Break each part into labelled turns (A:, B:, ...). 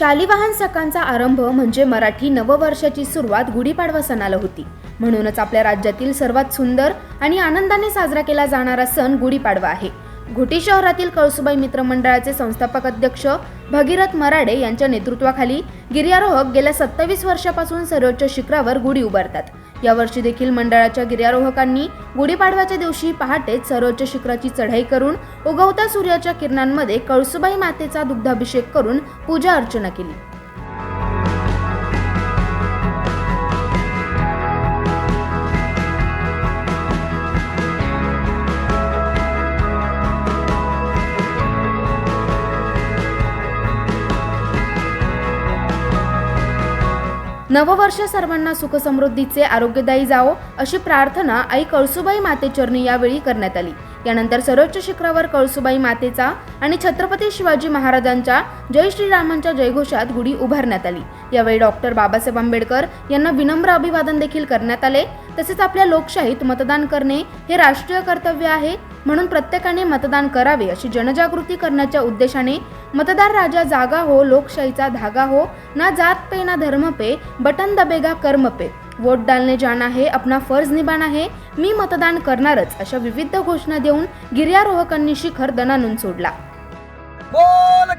A: शालिवाहन सकांचा आरंभ म्हणजे मराठी नववर्षाची सुरुवात गुढीपाडवा सणाला होती. म्हणूनच आपल्या राज्यातील सर्वात सुंदर आणि आनंदाने साजरा केला जाणारा सण गुढीपाडवा आहे. घोटी शहरातील कळसुबाई मित्र मंडळाचे संस्थापक अध्यक्ष भगीरथ मराडे यांच्या नेतृत्वाखाली गिर्यारोहक गेल्या सत्तावीस वर्षापासून सर्वोच्च शिखरावर गुढी उभारतात. यावर्षी देखील मंडळाच्या गिर्यारोहकांनी गुढीपाडव्याच्या दिवशी पहाटेच सर्वोच्च शिखराची चढाई करून उगवत्या सूर्याच्या किरणांमध्ये कळसुबाई मातेचा दुग्धाभिषेक करून पूजा अर्चना केली. नववर्ष सर्वांना सुखसमृद्धीचे आरोग्यदायी जावो अशी प्रार्थना आई कळसुबाई मातेचरणी यावेळी करण्यात आली. यानंतर सर्वोच्च शिखरावर कळसुबाई मातेचा आणि छत्रपती शिवाजी महाराजांच्या जय श्रीरामांच्या जयघोषात गुढी उभारण्यात आली. यावेळी डॉक्टर बाबासाहेब आंबेडकर यांना विनम्र अभिवादन देखील करण्यात आले. तसेच आपल्या लोकशाहीत मतदान करणे हे राष्ट्रीय कर्तव्य आहे. म्हणून प्रत्येकाने मतदान करावे अशी जनजागृती करण्याच्या उद्देशाने मतदार राजा जागा हो लोकशाहीचा धागा हो ना जात पे ना धर्म पे बटन दबेगा कर्म पे. वोट डालने जाना है अपना फर्ज निभाना है मी मतदान करणारच अशा विविध घोषणा देऊन गिर्यारोहकांनी शिखर दणानून सोडला.
B: बोल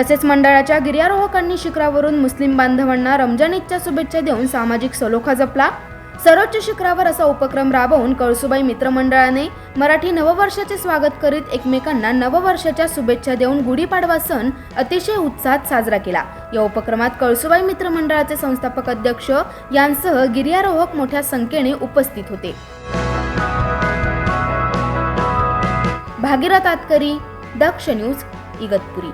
A: तसेच मंडळाच्या गिर्यारोहकांनी शिखरावरून मुस्लिम बांधवांना रमजान ईदच्या शुभेच्छा देऊन सामाजिक सलोखा जपला. सर्वोच्च शिखरावर असा उपक्रम राबवून कळसुबाई मित्रमंडळाने मराठी नववर्षाचे स्वागत करीत एकमेकांना नववर्षाच्या शुभेच्छा देऊन गुढीपाडवा सण अतिशय उत्साहात साजरा केला. या उपक्रमात कळसुबाई मित्रमंडळाचे संस्थापक अध्यक्ष यांसह गिर्यारोहक मोठ्या संख्येने उपस्थित होते. भागीरथ आतकरी दक्ष न्यूज इगतपुरी.